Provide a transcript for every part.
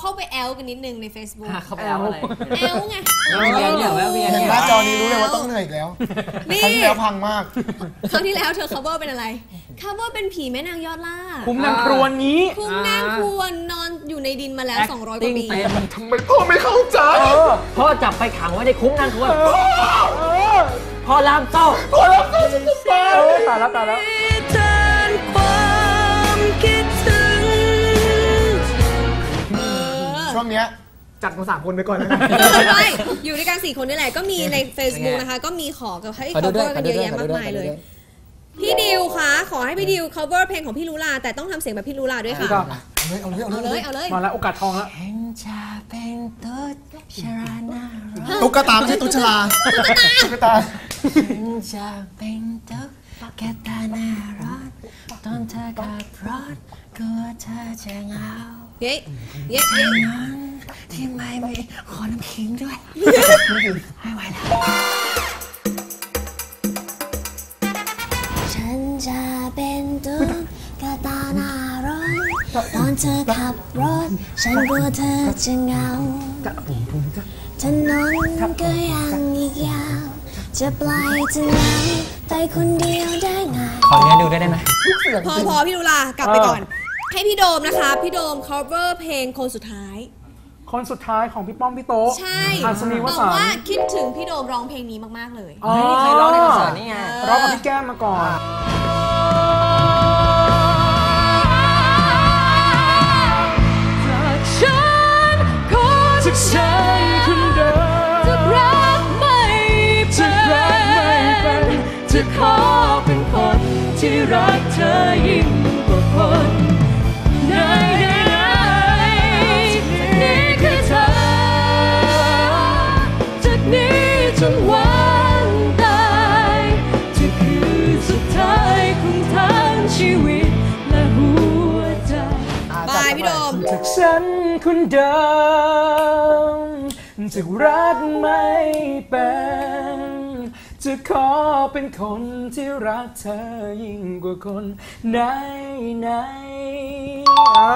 เข้าไปแอลกันนิดนึงใน Facebook เขาไปเอาอะไรแอลไงแอลเวียนเนี่ยแอลเวียนเห็นเนี่ยหน้าจอนี้รู้เลยว่าต้องเหนื่อยอีกแล้วนี่ ครั้งที่แล้วพังมาก ครั้งที่แล้วเธอ cover เป็นอะไร cover เป็นผีแม่นางยอดล่าคุ้มนางครวนนี้ คุ้มนางควรนอนอยู่ในดินมาแล้ว 200กว่าปีเต็ม ทำไมพ่อไม่เข้าใจพ่อจับไปขังไว้ในคุ้มนั่งควรพ่อลามเต้าพ่อรับตัวฉันจะตายเออตายแล้วตายแล้ว ช่วงเนี้ย จัดมาสามคนไปก่อนนะ ไม่อยู่ด้วยกันสี่คนนี่แหละก็มีใน Facebook นะคะ ก็มีขอกับให้ ขอดูด้วย cover กันเยอะแยะมากมายเลย พี่ดิวคะขอให้พี่ดิว cover เพลงของพี่ลูลาแต่ต้องทำเสียงแบบพี่ลูลาด้วยค่ะครับเอาเลยเอาเลยเอาเอาเลเลยยเอาเลยมาแล้วโอกาสทองแล้ว เห็นจะเป็นตุ๊ดชรานาตุ๊กตาไม่ใช่ตุ๊กชลาตุ๊กตาเห็นจะเป็นตุ๊กแกตาหน้าร้อนตอนเธอขับรถกลัวเธอจะเหงา เย้เย้เย้นอนที่ไม่มีขอน้ำขิงด้วยไม่ไหวแล้วฉันจะเป็นตุ๊กตาหน้ารถตอนเธอขับรถ ฉันกลัวเธอจะเหงาถนนก็ยังอีกยาวจะปล่อยเธอเหงาไปคนเดียวได้ไงขอเนื้อดูได้ไหมพอพอพี่ลูลากลับไปก่อน ให้พี่โดมนะคะ พี่โดม cover เพลงคนสุดท้าย คนสุดท้ายของพี่ป้อมพี่โต๊ะใช่อัศนีวบอกสันว่าต์คิดถึงพี่โดมร้องเพลงนี้มาก ๆ เลย อ๋อเฮ้ยเคยร้องในคอนเสิร์ตนี่ไง ร้องกับพี่แก้มมาก่อน จากฉันคนเดิมจะรักไม่เป็น จะขอเป็นคนที่รักเธอยิ่งกว่าคนไหนไหนๆอ่า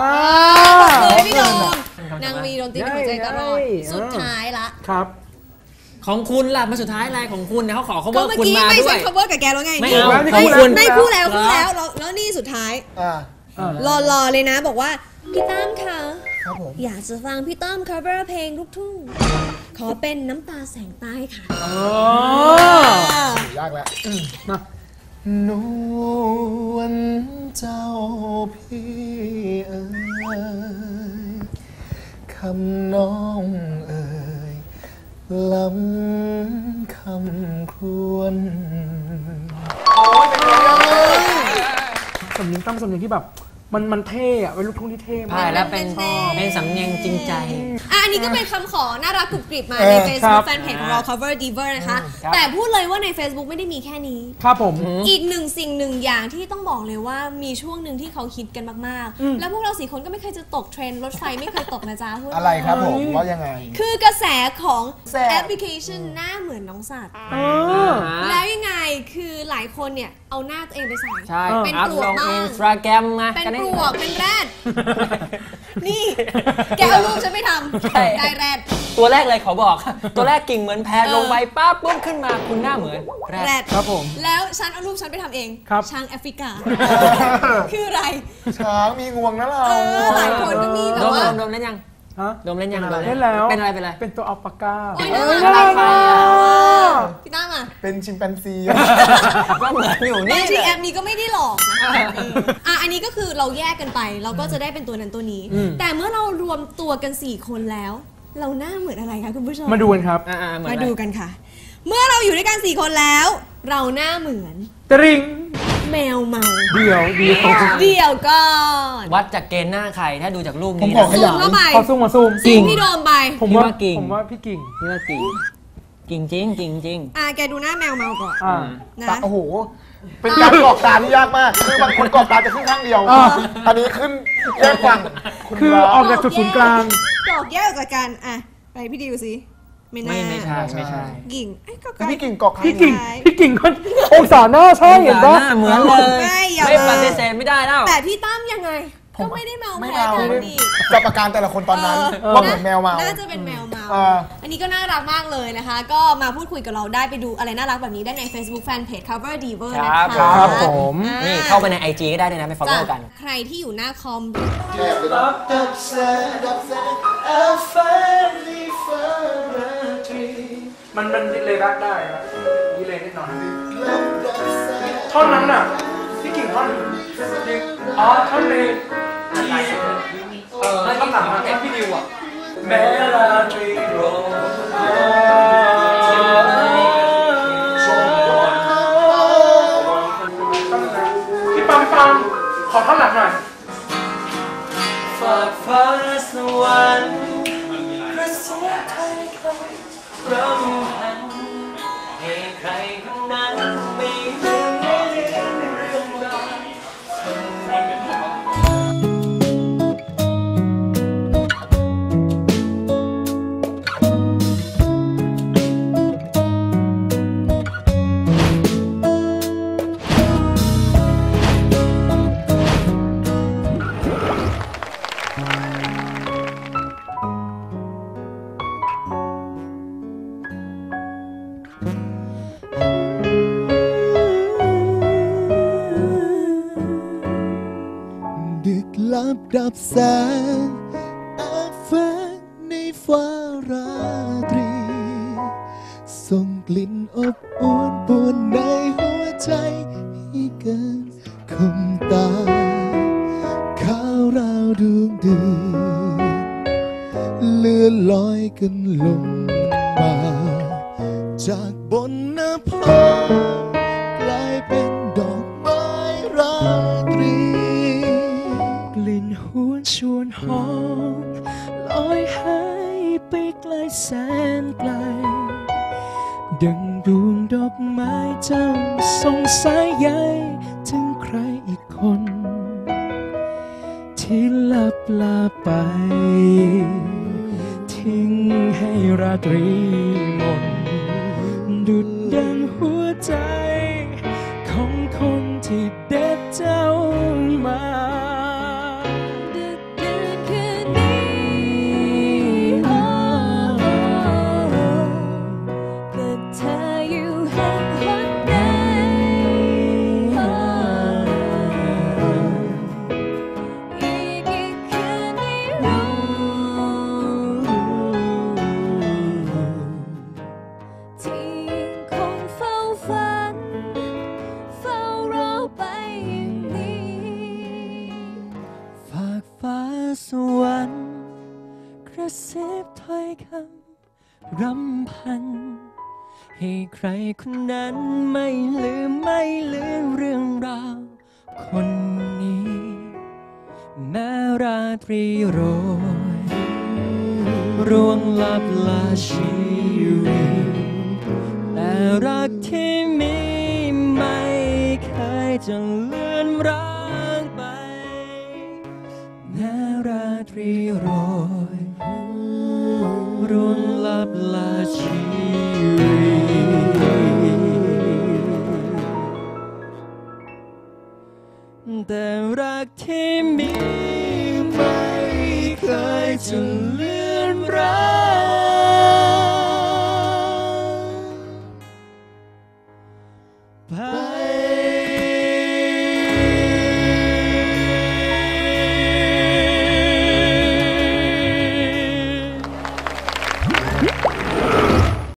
เลยพี่โดมนางมีดนตรีในหัวใจตลอดใช่สุดท้ายละ ครับ ของคุณล่ะมาสุดท้ายอะไรของคุณเนี่ยเขาขอเขาก็เบิกเมื่อคุณกี้มาไม่ด้วใช่ ย cover กับแกแล้วไงไม่นี่เอาแล้วนี่ของพูดคุณไม่พูดแล้วพูดเหรอแล้วแล้วแล้วนี่สุดท้าย อ่า รอรอเลยนะบอกว่า พี่ตั้มคะครับผมอยากจะฟังพี่ตั้ม cover เพลงลูกทุ่ง ขอเป็นน้ำตาแสงใต้ค่ะอ๋อยากแล้วมานวลเจ้าพี่เอ๋ยคำน้องเอ๋ยล้ำคำครวนสำเนียงตั้มสำเนียงที่แบบ มันมันเท่อะเป็นลูกทุ่งที่เท่มาใช่ก แล้วเป็นแน่ๆเป็นสำเนียงจริงใจ อะอันนี้ก็เป็นคำขอน่ารักกรุบกริบมาเอในอครั Facebook บแฟนเพจของเรา cover diver นะคะ ครับ แต่พูดเลยว่าใน Facebook ไม่ได้มีแค่นี้ ครับผม อีกหนึ่งสิ่งหนึ่งอย่างที่ต้องบอกเลยว่ามีช่วงหนึ่งที่เขาคิดกันมาก อืม ๆ แล้วพวกเราสี่คนก็ไม่เคยจะตกเทรนด์รถไฟไม่เคยตกนะจ๊ะพูดอะไรครับผมว่ายังไง คือกระแสของแซ่บแอปพลิเคชันหน้าเหมือนน้องสัตว์ เออ แล้วยังไงคือหลายคนเนี่ยเอาหน้าตัวเองไปใส่ ใช่เป็นอัพปลลวกงบ้าอิงนสตาแกรมมาเป็นกันปลวกเป็นแรด นี่ แกเอารูปฉันไปทำได้แรด ตัวแรกเลยขอบอก ตัวแรกกิ่งเหมือนแพรเออ ลงไปปั๊บปุ๊บขึ้นมาคุณหน้าเหมือนแรแรดดครับผม แล้วฉันเอารูปฉันไปทำเอง ครับ ช้างแอฟริกา คืออะไร ช้างมีงวงนะเราเออหลายคนก็มีแบโดบมว่า โดมเล่นยัง ฮะโดมเล่นยังเป็นอะไรโดมเล่นแล้ว เป็นอะไรเป็นอะไร เป็นตัวอัลปาก้าโอ้ยเอน่าอรักน่ารักอะอะพี่ตั้มอะเป็นชิมแปนซีก็เหมือนอยู่บานี่งทีแหแอละปนี้ก็ไม่ได้หลอกนะเอออะอันนี้ก็คือเราแยกกันไป เราก็จะได้เป็นตัวนั้นตัวนี้ แต่เมื่อเรารวมตัวกัน 4 คนแล้ว เราหน้าเหมือนอะไรคะคุณผู้ชม มาดูกันครับอ่าๆเหมือนมาอะไรดูกันค่ะ เมื่อเราอยู่ด้วยกัน4คนแล้ว เราหน้าเหมือนตริง แมวเมาเดี่ยวเดี่ยวเดี๋ยวก่อนวัดจากเกณฑ์หน้าใครถ้าดูจากรูปผมนี้ขอนะ ขซูยามยเข้าไปขอซูมมาซูมซูมพี่โดมไปผมพี่ว่ากิ่ง ผมว่าพี่กิ่งนี่ว่ากิ่งกิ่งจริงกิ่งจริง อะแกดูหน้าแมวเมาก่อน อ่า นะโอ้โห เป็นการกรอกตาที่ยากมาก คือบางคนกรอกตาจะขึ้นข้างเดียว อ่า อันนี้ขึ้นแยกฝั่งคือออกจากจุดศูนย์กลางกรอกแยกออกจากกันอะไปพี่ดิวสิ ไม่น่าไม่ไม่ใช่ไม่ใช่ กิ่งไอ้ยก็ใกคือล้พี่กิ่งกรอกข้างพี่กิ่งใช่พี่กิ่งก็องศาหน้าใช่เห็นปะหน้าเหมือนเลย ไม่อย่าไม่มา ปฏิเสธไม่ได้แล้ว แต่พี่ตั้มยังไง ก็ไม่ได้เมาไม่แพ้เมากันนี่จับอาการแต่ละคนตอนนั้นเออ ว่าเหมือนแมวเมา น่าจะเป็นแมวเมา เอออันนี้ก็น่ารักมากเลยนะคะ ก็มาพูดคุยกับเราได้ไปดูอะไรน่ารักแบบนี้ได้ใน Facebook Fanpage Cover Diver นะครัคะบ ครับผม อ่นี่เข้าไปใน IG ก็ได้ด้วยนะ ไป follow กัน ใครที่อยู่หน้าคอม มันมันดีเลยแบ็กได้นะดีเลยนิดหน่อยท่อนนั้นน่ะพี่กิ่งท่อนอ๋อท่อนในที่เออท่อนหลังอะท่อนพี่ดิวอะแม้ลาตรีโรพี่ปังปังขอท่อนหลังหน่อยฝากฟ้าสวรรค์กระซิบใคร ๆรำพันให้ใครคนนั้นไม่ลืมไม่ลืมเรื่องราว ลับดับแสงอบแฝงในฟ้าราตรี ส่งกลิ่นอบอวนปวนในหัวใจให้เกินคมตาข้าวราวดวงเดือนเลื่อนลอยกันลงมาจากบนหน้าผากลายเป็นดอกไม้ราตรีก อมลอยหายไปไกลแสนไกล ดังดวงดอกไม้เจ้าสงสายใยถึงใครอีกคน ที่ลับลาไป ทิ้งให้ราตรีหมนดุดดังหัวใจ ของคนที่ ระซิบถ้อยคำรำพัน ให้ใครคนนั้นไม่ลืมไม่ลืมเรื่องราวคนนี้ แม้ราตรีโรยร่วงลับลาชีวิตแต่รักที่มีไม่เคยจะลื่อ